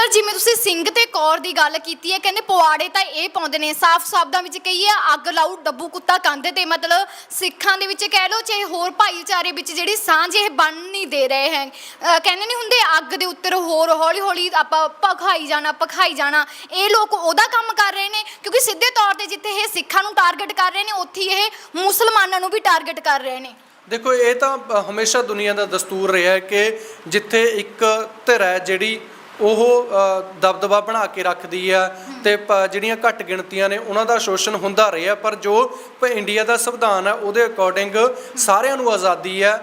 Sir, ਜਿਵੇਂ ਤੁਸੀਂ ਸਿੰਘ ਤੇ ਕੌਰ ਦੀ ਗੱਲ ਕੀਤੀ ਹੈ, ਕਹਿੰਦੇ ਪਵਾੜੇ ਤਾਂ ਇਹ ਪਾਉਂਦੇ ਨੇ, ਸਾਫ਼ ਸ਼ਬਦਾਂ ਵਿੱਚ ਕਹੀਏ, ਅੱਗ ਲਾਊ, ਡੱਬੂ, ਕੁੱਤਾ, ਕੰਧ ਤੇ ਮਤਲਬ ਸਿੱਖਾਂ ਦੇ ਵਿੱਚ ਕਹਿ ਲਓ, ਚਾਹੇ ਹੋਰ ਭਾਈਚਾਰੇ ਵਿੱਚ ਜਿਹੜੀ ਸਾਂਝ ਇਹ ਬਣ ਨਹੀਂ ਦੇ ਰਹੇ ਹੈ। ਕਹਿੰਦੇ ਨਹੀਂ ਹੁੰਦੇ, ਅੱਗ ਦੇ ਉੱਤੇ ਹੋਰ ਹੌਲੀ ਹੌਲੀ ਆਪਾਂ ਭਖਾਈ ਜਾਣਾ ਭਖਾਈ ਜਾਣਾ। ਇਹ ਲੋਕ ਉਹਦਾ ਕੰਮ ਕਰ ਰਹੇ ਨੇ, ਕਿਉਂਕਿ ਸਿੱਧੇ ਤੌਰ ਤੇ ਜਿੱਥੇ ਇਹ ਸਿੱਖਾਂ ਨੂੰ ਟਾਰਗੇਟ ਕਰ ਰਹੇ ਨੇ, ਉੱਥੇ ਇਹ ਮੁਸਲਮਾਨਾਂ ਨੂੰ ਵੀ ਟਾਰਗੇਟ ਕਰ ਰਹੇ ਨੇ। ਦੇਖੋ, ਇਹ ਤਾਂ ਹਮੇਸ਼ਾ ਦੁਨੀਆ ਦਾ ਦਸਤੂਰ ਰਿਹਾ ਹੈ ਕਿ ਜਿੱਥੇ ਇੱਕ ਧਿਰ ਹੈ ਜਿਹੜੀ ਉਹ ਦਬਦਬਾ ਬਣਾ ਕੇ ਰੱਖਦੀ ਆ ਤੇ ਜਿਹੜੀਆਂ ਘੱਟ ਗਿਣਤੀਆਂ ਨੇ ਉਹਨਾਂ ਦਾ ਸ਼ੋਸ਼ਣ ਹੁੰਦਾ ਰਿਹਾ, ਪਰ ਜੋ ਇੰਡੀਆ ਦਾ ਸੰਵਿਧਾਨ ਹੈ ਉਹਦੇ ਅਕੋਰਡਿੰਗ ਸਾਰਿਆਂ ਨੂੰ ਆਜ਼ਾਦੀ ਹੈ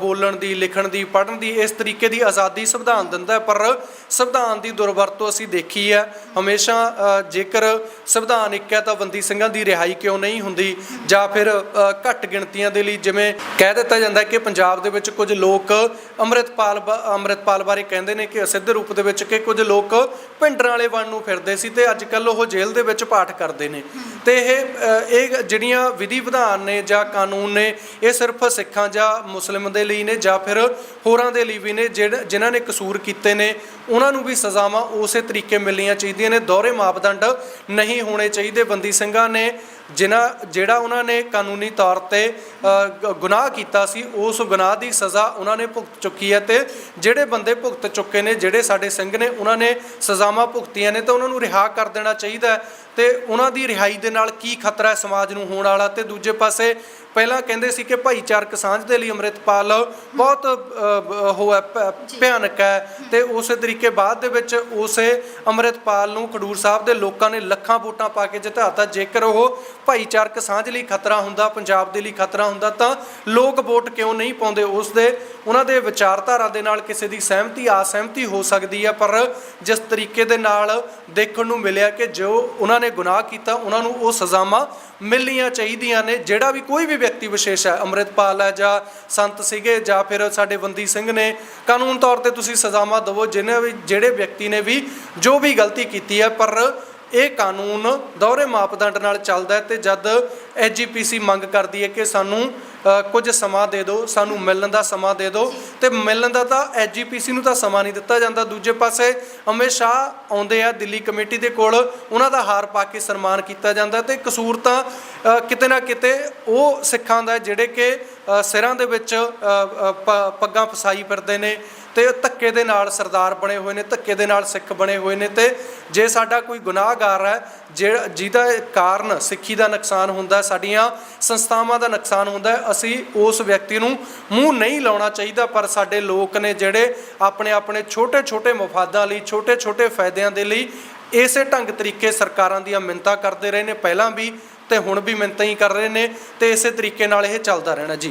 ਬੋਲਣ ਦੀ, ਲਿਖਣ ਦੀ, ਪੜ੍ਹਨ ਦੀ, ਇਸ ਤਰੀਕੇ ਦੀ ਆਜ਼ਾਦੀ ਸੰਵਿਧਾਨ ਦਿੰਦਾ ਪਰ ਸੰਵਿਧਾਨ ਦੀ ਦੁਰਵਰਤੋਂ ਅਸੀਂ ਦੇਖੀ ਹੈ। ਹਮੇਸ਼ਾ ਜੇਕਰ ਸੰਵਿਧਾਨ ਇੱਕ ਹੈ ਤਾਂ ਬੰਦੀ ਸਿੰਘਾਂ ਦੀ ਰਿਹਾਈ ਕਿਉਂ ਨਹੀਂ ਹੁੰਦੀ? ਜਾਂ ਫਿਰ ਘੱਟ ਗਿਣਤੀਆਂ ਦੇ ਲਈ ਜਿਵੇਂ ਕਹਿ ਦਿੱਤਾ ਜਾਂਦਾ ਕਿ ਪੰਜਾਬ ਦੇ ਵਿੱਚ ਕੁਝ ਲੋਕ ਅੰਮ੍ਰਿਤਪਾਲ ਬ- ਅੰਮ੍ਰਿਤਪਾਲ ਬਾਰੇ ਕਹਿੰਦੇ ਨੇ ਕਿ ਸਿੱਧ ਰੂਪ ਦੇ ਵਿੱਚ ਕਿ ਕੁਝ ਲੋਕ ਭਿੰਡਰਾਂ ਵਾਲੇ ਬਣ ਨੂੰ ਫਿਰਦੇ ਸੀ ਤੇ ਅੱਜ ਕੱਲ ਉਹ ਜੇਲ੍ਹ ਦੇ ਵਿੱਚ ਪਾਠ ਕਰਦੇ ਨੇ। ਤੇ ਇਹ ਇਹ ਜਿਹੜੀਆਂ ਵਿਧੀ ਵਿਧਾਨ ਨੇ ਜਾਂ ਕਾਨੂੰਨ ਨੇ, ਇਹ ਸਿਰਫ ਸਿੱਖਾਂ ਜਾਂ ਮੁਸਲਿਮ ਦੇ ਲਈ ਨੇ ਜਾਂ ਫਿਰ ਹੋਰਾਂ ਦੇ ਲਈ ਵੀ ਨੇ ਜਿਹੜੇ ਜਿਨ੍ਹਾਂ ਨੇ ਕਸੂਰ ਕੀਤੇ ਨੇ, ਉਹਨਾਂ ਨੂੰ ਵੀ ਸਜ਼ਾਵਾਂ ਉਸੇ ਤਰੀਕੇ ਮਿਲਣੀਆਂ ਚਾਹੀਦੀਆਂ ਨੇ। ਦੋਹਰੇ ਮਾਪਦੰਡ ਨਹੀਂ ਹੋਣੇ ਚਾਹੀਦੇ। ਬੰਦੀ ਸਿੰਘਾਂ ਨੇ ਜਿਨ੍ਹਾਂ ਜਿਹੜਾ ਉਹਨਾਂ ਨੇ ਕਾਨੂੰਨੀ ਤੌਰ ਤੇ ਗੁਨਾਹ ਕੀਤਾ ਸੀ ਉਸ ਗੁਨਾਹ ਦੀ ਸਜ਼ਾ ਉਹਨਾਂ ਨੇ ਭੁਗਤ ਚੁੱਕੀ ਹੈ ਤੇ ਜਿਹੜੇ ਬੰਦੇ ਭੁਗਤ ਚੁੱਕੇ ਨੇ ਜਿਹੜੇ ਸਾਡੇ ਸਿੰਘ ਨੇ ਉਹਨਾਂ ਨੇ ਸਜ਼ਾਵਾਂ ਭੁਗਤੀਆਂ ਨੇ ਤਾਂ ਉਹਨਾਂ ਨੂੰ ਰਿਹਾ ਕਰ ਦੇਣਾ ਚਾਹੀਦਾ ਹੈ। ਤੇ ਉਹਨਾਂ ਦੀ ਰਿਹਾਈ ਦੇ ਨਾਲ ਕੀ ਖਤਰਾ ਹੈ ਸਮਾਜ ਨੂੰ ਹੋਣ ਵਾਲਾ? ਤੇ ਦੂਜੇ ਪਾਸੇ ਪਹਿਲਾਂ ਕਹਿੰਦੇ ਸੀ ਕਿ ਭਾਈਚਾਰਕ ਸਾਂਝ ਦੇ ਲਈ ਅੰਮ੍ਰਿਤਪਾਲ ਬਹੁਤ ਅ, ਉਹ ਹੈ ਭਿਆਨਕ ਹੈ। ਤੇ ਉਸੇ ਤਰੀਕੇ ਬਾਅਦ ਦੇ ਵਿੱਚ ਉਸੇ ਅੰਮ੍ਰਿਤਪਾਲ ਨੂੰ ਖਡੂਰ ਸਾਹਿਬ ਦੇ ਲੋਕਾਂ ਨੇ ਲੱਖਾਂ ਵੋਟਾਂ ਪਾ ਕੇ ਜਿਤਾਤਾ। ਜੇਕਰ ਉਹ ਭਾਈਚਾਰਕ ਸਾਂਝ ਲਈ ਖਤਰਾ ਹੁੰਦਾ, ਪੰਜਾਬ ਦੇ ਲਈ ਖਤਰਾ ਹੁੰਦਾ, ਤਾਂ ਲੋਕ ਵੋਟ ਕਿਉਂ ਨਹੀਂ ਪਾਉਂਦੇ ਉਸ ਦੇ? ਉਹਨਾਂ ਦੇ ਵਿਚਾਰਧਾਰਾ ਦੇ ਨਾਲ ਕਿਸੇ ਦੀ ਸਹਿਮਤੀ ਆ ਸਹਿਮਤੀ ਹੋ ਸਕਦੀ ਹੈ, ਪਰ ਜਿਸ ਤਰੀਕੇ ਦੇ ਨਾਲ ਦੇਖਣ ਨੂੰ ਮਿਲਿਆ ਕਿ ਜੋ ਉਹਨਾਂ ਨੇ ਗੁਨਾਹ ਕੀਤਾ, ਉਹਨਾਂ ਨੂੰ ਉਹ ਸਜ਼ਾਵਾਂ ਮਿਲਣੀਆਂ ਚਾਹੀਦੀਆਂ ਨੇ। ਜਿਹੜਾ ਵੀ ਕੋਈ ਵੀ ਵਿਅਕਤੀ ਵਿਸ਼ੇਸ਼ ਹੈ, ਅੰਮ੍ਰਿਤਪਾਲ ਹੈ ਜਾਂ ਸੰਤ ਸੀਗੇ ਜਾਂ ਫਿਰ ਸਾਡੇ ਬੰਦੀ ਸਿੰਘ ਨੇ, ਕਾਨੂੰਨ ਤੌਰ ਤੇ ਤੁਸੀਂ ਸਜ਼ਾਵਾਂ ਦਿਵੋ ਜਿਹਨੇ ਵੀ, ਜਿਹੜੇ ਵਿਅਕਤੀ ਨੇ ਵੀ ਜੋ ਵੀ ਗਲਤੀ ਕੀਤੀ ਹੈ, ਪਰ ਇਹ ਕਾਨੂੰਨ ਦੋਹਰੇ ਮਾਪਦੰਡ ਨਾਲ ਚੱਲਦਾ ਹੈ ਤੇ ਜਦ ਐਜੀਪੀਸੀ ਮੰਗ ਕਰਦੀ ਹੈ ਕਿ ਸਾਨੂੰ ਕੁਝ ਸਮਾਂ ਦੇ ਦਿਓ, ਸਾਨੂੰ ਮਿਲਣ ਦਾ ਸਮਾਂ ਦੇ ਦਿਓ। ਤੇ ਮਿਲਣ ਦਾ ਤਾਂ ਐਜੀਪੀਸੀ ਨੂੰ ਤਾਂ ਸਮਾਂ ਨਹੀਂ ਦਿੱਤਾ ਜਾਂਦਾ। ਦੂਜੇ ਪਾਸੇ ਅਮਿਤ ਸ਼ਾਹ ਆਉਂਦੇ ਆ ਦਿੱਲੀ ਕਮੇਟੀ ਦੇ ਕੋਲ, ਉਹਨਾਂ ਦਾ ਹਾਰ ਪਾ ਕੇ ਸਨਮਾਨ ਕੀਤਾ ਜਾਂਦਾ। ਤੇ ਕਸੂਰ ਤਾਂ ਕਿਤੇ ਨਾ ਕਿਤੇ ਉਹ ਸਿੱਖਾਂ ਦਾ ਜਿਹੜੇ ਕਿ ਸਿਰਾਂ ਦੇ ਵਿੱਚ ਪੱਗਾਂ ਫਸਾਈ ਫਿਰਦੇ ਨੇ ਤੇ ਧੱਕੇ ਦੇ ਨਾਲ ਸਰਦਾਰ ਬਣੇ ਹੋਏ ਨੇ, ਧੱਕੇ ਦੇ ਨਾਲ ਸਿੱਖ ਬਣੇ ਹੋਏ ਨੇ। ਤੇ ਜੇ ਸਾਡਾ ਕੋਈ ਗੁਨਾਹਗਾਰ ਹੈ, ਜਿਹੜਾ ਜਿਹਦਾ ਕਾਰਨ ਸਿੱਖੀ ਦਾ ਨੁਕਸਾਨ ਹੁੰਦਾ ਸਾਡੀਆਂ ਸੰਸਥਾਵਾਂ ਦਾ ਨੁਕਸਾਨ ਹੁੰਦਾ ਹੈ, ਅਸੀਂ ਉਸ ਵਿਅਕਤੀ ਨੂੰ ਮੂੰਹ ਨਹੀਂ ਲਾਉਣਾ ਚਾਹੀਦਾ ਪਰ ਸਾਡੇ ਲੋਕ ਨੇ ਜਿਹੜੇ ਆਪਣੇ ਆਪਣੇ ਛੋਟੇ ਛੋਟੇ ਮਫਾਦਾਂ ਲਈ ਛੋਟੇ ਛੋਟੇ ਫਾਇਦਿਆਂ ਦੇ ਲਈ ਇਸੇ ਢੰਗ ਤਰੀਕੇ ਸਰਕਾਰਾਂ ਦੀਆਂ ਮਿੰਨਤਾਂ ਕਰਦੇ ਰਹੇ ਨੇ। ਪਹਿਲਾਂ ਵੀ ਤੇ ਹੁਣ ਵੀ ਮਿੰਨਤਾਂ ਹੀ ਕਰ ਰਹੇ ਨੇ ਤੇ ਇਸੇ ਤਰੀਕੇ ਨਾਲ ਇਹ ਚੱਲਦਾ ਰਹਿਣਾ ਜੀ।